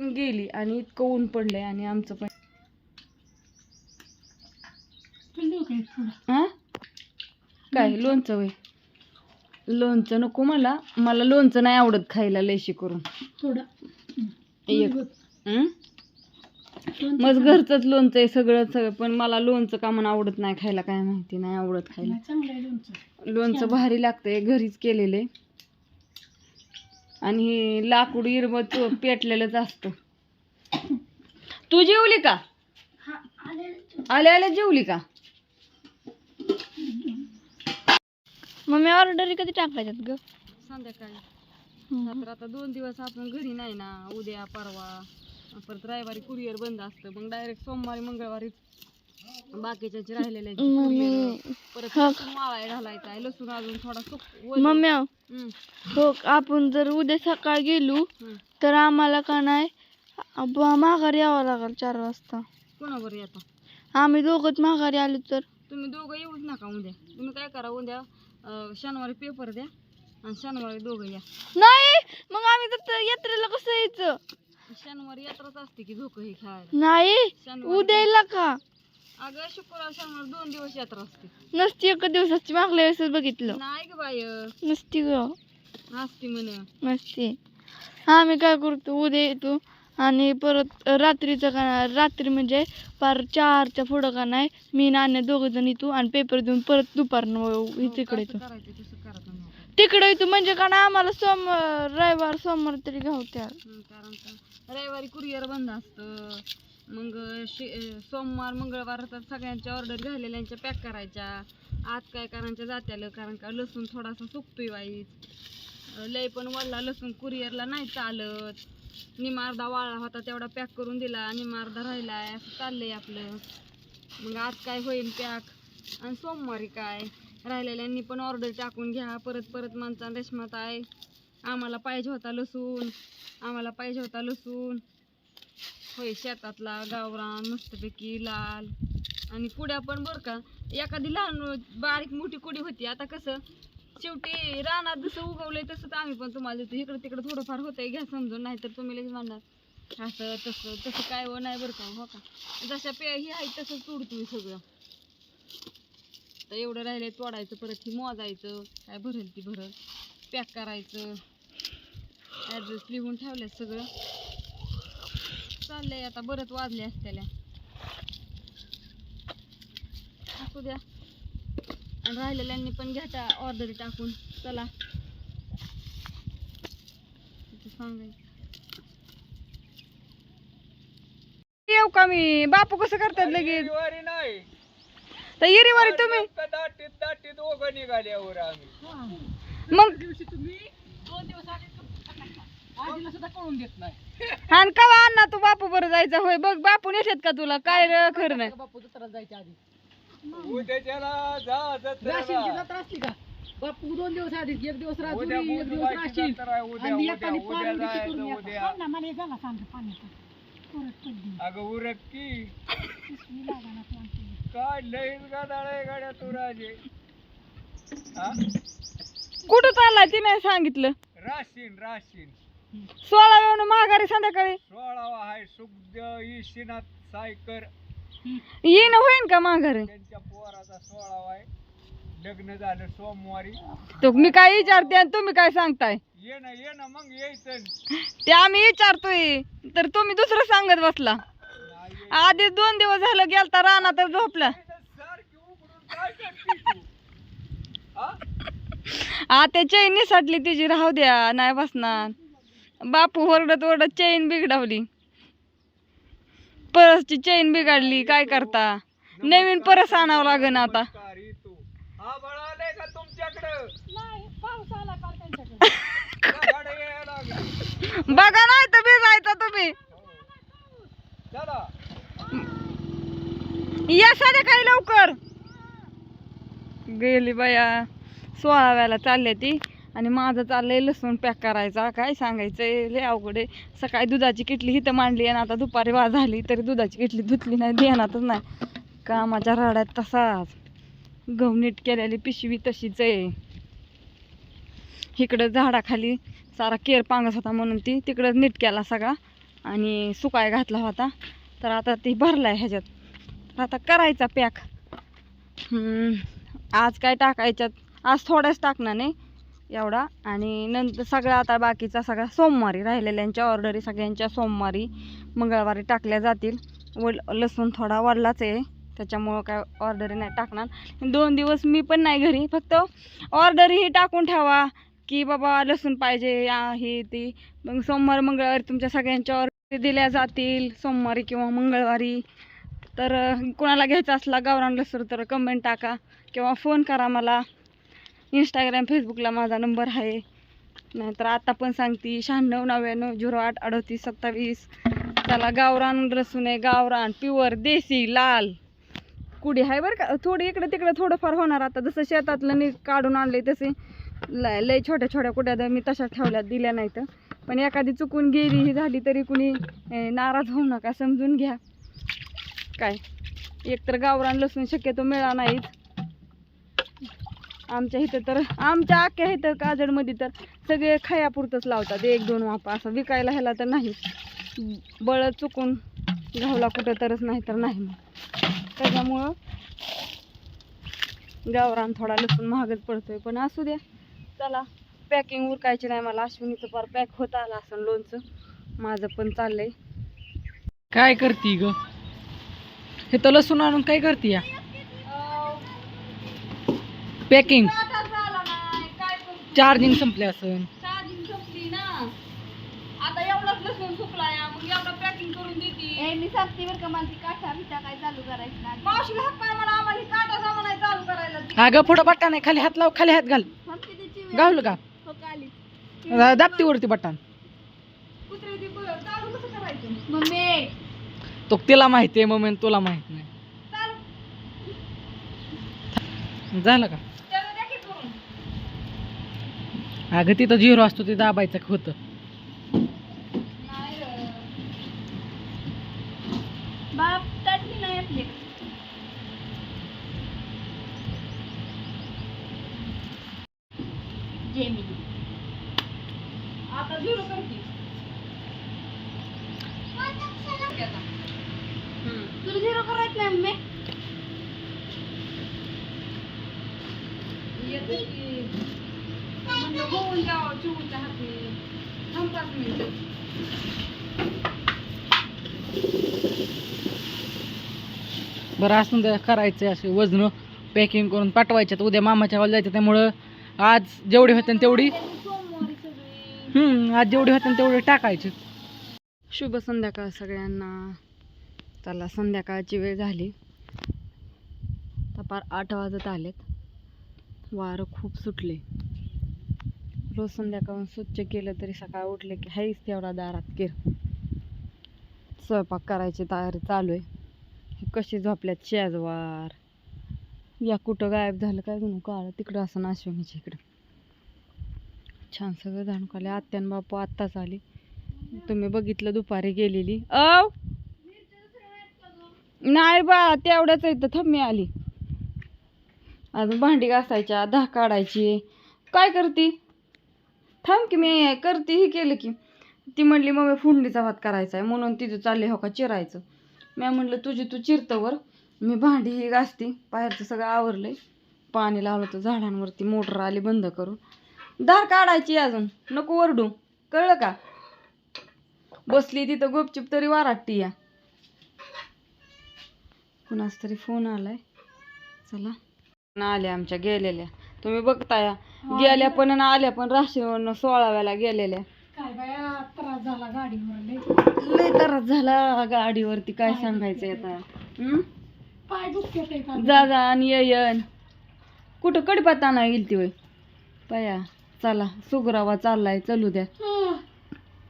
गेली आणि इतकं ऊन पडलंय आणि आमचं पण. हा काय लोणचं? वय? लोणचं नको मला. मला लोणचं नाही आवडत खायला लयशी करून? मग घरचंच लोणचं आहे सगळं सगळं. पण मला लोणचं का म्हणून आवडत नाही खायला काय माहिती नाही आवडत खायला. लोणचं. भारी लागतंय घरीच केलेले आणि हे लाकूड इरब पेटलेलंच असतं. तू जेवली का? आल्या आल्या जेवली का? मम्मी ऑर्डर कधी टाकायच्यात ग? संध्याकाळी. तर आता दोन दिवस आपण घरी नाही ना उद्या परवा परत रविवारी कुरिअर बंद असतं. मग डायरेक्ट सोमवारी मंगळवारी बाकीच्या राहिलेल्या मम्मी परत लसूण वाळायला घालायचा आहे. लसूण अजून थोडा सुक हम्म, हो आपण जर उद्या सकाळ गेलो हम्म. तर आम्हाला का नाही माघारी यावं लागेल चार वाजता. कोणावर येता? आम्ही दोघंच माघारी आलो तर. तुम्ही दोघं येऊच नका उद्या. तुम्ही काय करा उद्या अं, शनिवारी पेपर द्या आणि शनिवारी दोघं या. नाही मग आम्ही तर यात्रेला कसं यायचं? शनिवारी यात्राच असते की हे खेळायला? नाही शनिवारी उद्या येईल का? अगं शुक्रवार दोन दिवस यात्रा असते. नसती एका दिवसाची. मागल्या वेळेस बघितलं. नाही ग बाय नसती ग. असते म्हण. नसती. आम्ही काय करतो उद्या येतो आणि परत रात्रीचं का रात्री म्हणजे पार चारच्या पुढं का नाही मी नाण्या दोघं जण येतो आणि पेपर देऊन परत दुपारनं तिकडे येतो करायचं तसं. तिकडे येतो म्हणजे का ना आम्हाला सोम रविवार सोमवार तरी घावत्या हं, कारण का रविवारी कुरिअर बंद असतं. मग शे सोमवार मंगळवार तर सगळ्यांच्या ऑर्डर झालेल्यांच्या पॅक करायच्या. आज काय करायच्या जात्याला कारण का लसूण थोडासा सुकतोय वाईट. लय पण वल्ला लसूण कुरिअरला नाही चालत. निमा अर्धा वाळला होता तेवढा पॅक करून दिला निमा अर्धा राहिलाय असं चाललंय आपलं. मग आज काय होईल पॅक आणि सोमवारी काय? राहिलेल्यांनी पण ऑर्डर टाकून घ्या परत परत माणसा रेशमात आहे. आम्हाला पाहिजे होता लसूण. आम्हाला पाहिजे होता लसूण. होय शेतातला गावरान मस्तपैकी लाल. आणि कुड्या पण बरं का एखादी लहान बारीक मोठी कुडी होती. आता कसं शेवटी रानात जसं उगवलंय तसं तर आम्ही पण तुम्हाला देतो. इकडं तिकडं थोडंफार होतंय घ्या समजून नाहीतर तुम्ही लगेच म्हणणार असं तसं तसं काय व नाही बरं का हो का? जशा पे ही आहे तसं तुम्ही सगळं. तर एवढं राहिलंय तोडायचं परत ही मोजायचं काय भरेल ती भरल पॅक करायचं. ॲड्रेस लिहून ठेवलं सगळं. चाललंय आता बरंच वाजले असत्याला. असू द्या. आणि राहिलेल्यांनी पण घ्या ऑर्डर टाकून. चला. येऊ का मी? बापू कसं करतात लगेच? नाही. तर तुम्ही. दाटीत दाटीत ओघ निघाल्यावर आम्ही. मग आणि कवा अण्णा तू बापू बरं जायचा? होय बघ बापू नेतात का तुला? काय र खरं नाही. उद्याच्याला जा जत्रेला. बापू दोन दिवस आधी एक दिवस राजूरी एक दिवस राशीन जत्रा आणि एकाने पाणी जायचं करून येतात. हो ना, मला सांग पाण्याचं. परत. अगं उरक की. पिशवी लागाना ती आमची. काय आहे गाड्या तू राजे. हा? कुठं चाललाय? ती नाही सांगितलं. राशीन राशीन. सोळा वेळ माघारी संध्याकाळी. सोळावा आहे सुखद ईशिनाथ सायकर. येणं होईन का माघारी? त्यांच्या पोराचा सोळावा आहे. लग्न झालं सोमवारी. तो मी काय विचारते आणि तुम्ही काय सांगताय? ये ना ये ना मग यायचं. ते आम्ही विचारतोय तर तुम्ही दुसरं सांगत बसला. नाही. यायचं. आधी दोन दिवस झालं गेलता रानात तर झोपला. सारखी उघडून काय करते तू? हा? आता चैन निसाटली तिची राहू द्या नाही बसणार. बापू ओरडत ओरडत चैन बिघडवली. परसची चैन बिघडली काय करता? नवीन परस आणावं लागेल आता. बघा नाही तर भिजायचा तुम्ही. चला या साध्या काही लवकर. गेली बाया सोळाव्याला चालल्या ती. आणि माझं चाललंय लसूण पॅक करायचा. काय सांगायचंय? लय अवघड आहे. सकाळी दुधाची किटली इथं मांडली आणि आता दुपारी वा झाली तरी दुधाची किटली धुतली नाही ध्यानातच नाही. कामाच्या राड्यात तसाच. गहू नीट केलेली पिशवी तशीच आहे. इकडं झाडाखाली सारा केर पांगस होता म्हणून ती तिकडं नीट केला सगळा आणि सुकाय घातला होता. तर आता ती आहे ह्याच्यात. तर आता करायचा पॅक. आज काय टाकायच्यात? आज थोड्याच टाकणार नाही. एवढा. आणि नंतर सगळा आता बाकीचा सगळा सोमवारी राहिलेल्यांच्या ऑर्डरी सगळ्यांच्या सोमवारी मंगळवारी टाकल्या जातील. वड लसूण थोडा वाढलाच आहे. त्याच्यामुळं काय ऑर्डरी नाही टाकणार. दोन दिवस मी पण नाही घरी. फक्त ऑर्डरही टाकून ठेवा की बाबा लसूण पाहिजे या हे ती. मग सोमवार मंगळवारी तुमच्या सगळ्यांच्या ऑर्डर दिल्या जातील. सोमवारी किंवा मंगळवारी. तर कोणाला घ्यायचा असला गावरान लसूण तर कमेंट टाका किंवा फोन करा मला. इंस्टाग्राम फेसबुकला माझा नंबर आहे. नाहीतर आता पण सांगते शहाण्णव नव्याण्णव झिरो आठ अडतीस सत्तावीस. त्याला गावरान लसूण आहे गावरान प्युअर देसी लाल. कुडी आहे बरं का? थोडी इकडे तिकडे थोडंफार होणार आता. जसं शेतातलं मी काढून आणले तसे. लय लय छोट्या छोट्या कुड्या तर मी तशा ठेवल्या दिल्या नाहीत. पण एखादी चुकून गेली ही झाली तरी कुणी नाराज होऊ नका समजून घ्या. काय? एकतर गावरान लसूण शक्यतो मिळा नाहीत आमच्या इथं तर आमच्या आख्या इथं काजडमध्ये तर सगळे खयापुरतंच लावतात. एक दोन वापा असं विकायला ह्याला तर नाही. बळ चुकून घावला कुठं तरच नाही तर नाही मग. त्याच्यामुळं गावरान थोडा लसूण महागच पडतोय. पण असू द्या. चला पॅकिंग उरकायची नाही मला. अश्विनीचं पार पॅक होत आलं असं लोणचं. माझं पण चाललंय. काय करती ग? हे तर लसूण आणून काय करते या? पॅकिंग चार्जिंग संपले असन. चार्जिंग संपली ना. आता एवढाच लसूण सुकलाय मग एवढा पॅकिंग करून देते. मी सांगते बरं का मला ती काठा बिटा काय चालू करायचं ना मावशीला हात पाय मला आम्हाला काटा जमाना चालू करायला. अगं पुढं बट्टा नाही खाली हात लाव खाली हात घाल. गावलं का हो दाबती वरती बट्टा ती बरं चालू कसं करायचं? मम्मी. तो तिला माहिती आहे मम्मी तुला माहीत नाही. झालं की करून अगं तिथं झिरो असतो ते दाबायचं होतं? नाही रे. बाप टाकली नाही आपली? जेमिनी आता झिरो करते. तुला झिरो करायचं नाही मम्मी. येते की म्हणलं होऊन जावं चिवूच्या हाती थांब पाच बरं असून करायचे असे वजन पॅकिंग करून पाठवायच्यात उद्या मामाच्या गावाला जायचं त्यामुळं आज जेवढी होते तेवढी हम्म आज जेवढी होते तेवढी टाकायचे शुभ संध्याकाळ सगळ्यांना. चला संध्याकाळची वेळ झाली. तर पार आठ वाजत आलेत. वारं खूप सुटले. रोज संध्याकाळून स्वच्छ केलं तरी सकाळ उठले की हाईच तेवढा दारात किर. स्वयंपाक करायची तयारी चालू आहे. कशी झोपल्यात शेजवार. या कुठं गायब झालं काय म्हणू काळ तिकडं असं नाशिवणीच्या इकडं. छान सगळं झाडून काले आत्यान बापू आत्ताच आली. तुम्ही बघितलं दुपारी गेलेली. अव नाही बा तेवढ्याच इथं थम्मी आली. अजून भांडी घासायच्या दहा काढायची. काय करती? थांब की मी करते ही केलं की. ती म्हणली मग फुंडीचा भात करायचा आहे. म्हणून तिथं चालले हो का चिरायचं. मी म्हणलं तुझी तू चिरतवर. मी भांडी ही घासते. बाहेरचं सगळं आवरलंय. पाणी लावलं तर झाडांवरती मोटर आली बंद करून. दार काढायची अजून. नको वरडू कळलं का? बसली तिथं गुपचूप तरी वाराटती या. कुणाच तरी फोन आलाय. चला. आल्या आमच्या गेलेल्या. तुम्ही बघताया गेल्या पण आणि आल्या पण राशीवरनं सोळाव्याला गेलेल्या. काय बाया त्रास झाला गाडीवर लय लय त्रास झाला गाडीवरती काय सांगायचं आता हं? पाय दुखते का जा जा आणि ये येन कुठं कडीपत्ता नाही गेलती वय पया चला सुगरावा चाललाय चलू द्या.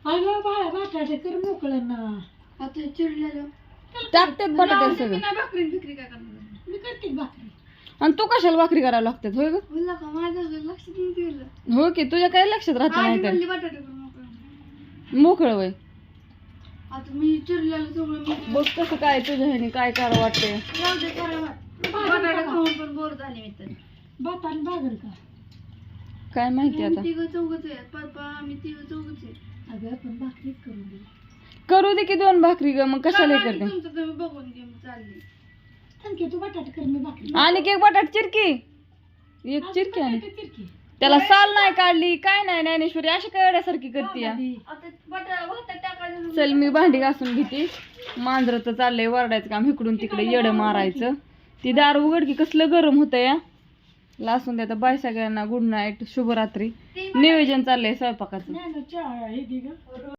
अगं बाळा बटाटे कर मोकळं ना आता चिरलेलं टाकतात बटाटे सगळं. नाही भाकरी बिकरी काय करणार? मी करते भाकरी. आणि तू कशाला भाकरी करायला लागतात होय ग? बोलला का? माझं लक्षात नाही गेलं. हो की तुझ्या काही लक्षात राहत नाही तर. म्हणली बटाटे करून मोकळं. मोकळं वय. आता मी चिरलेलं सगळं मी बघ कसं काय तुझ्या ह्याने काय करावं वाटतंय जाऊ दे खरं वाट. बटाटे खाऊन पण बोर झाले मी तर. भात आणि भाकर का काय माहिती आता? तिघं चौघच आहे पप्पा आम्ही तिघं चौघच आहे अगं पण भाकरीच करून दे करू दे की दोन भाकरी ग मग कशाला हे करते? तुमचं तुम्ही बघून घे चालली. आणखी तू बटाटे कर मी भाकरी आणि एक बटाट चिरकी. एक चिरकी आणि चिरकी. त्याला साल नाही काढली काय नाही ज्ञानेश्वरी अशी काय येण्यासारखी करते या. टाकायचं चल मी भांडी घासून घेते. मांजर तर चाललंय वरडायचं काम इकडून तिकडे येडं मारायचं. ती दार उघड की कसलं गरम होतं या लासून द्या बाय सगळ्यांना गुड नाईट शुभरात्री. नियोजन चाललंय स्वयंपाकाचं. हे.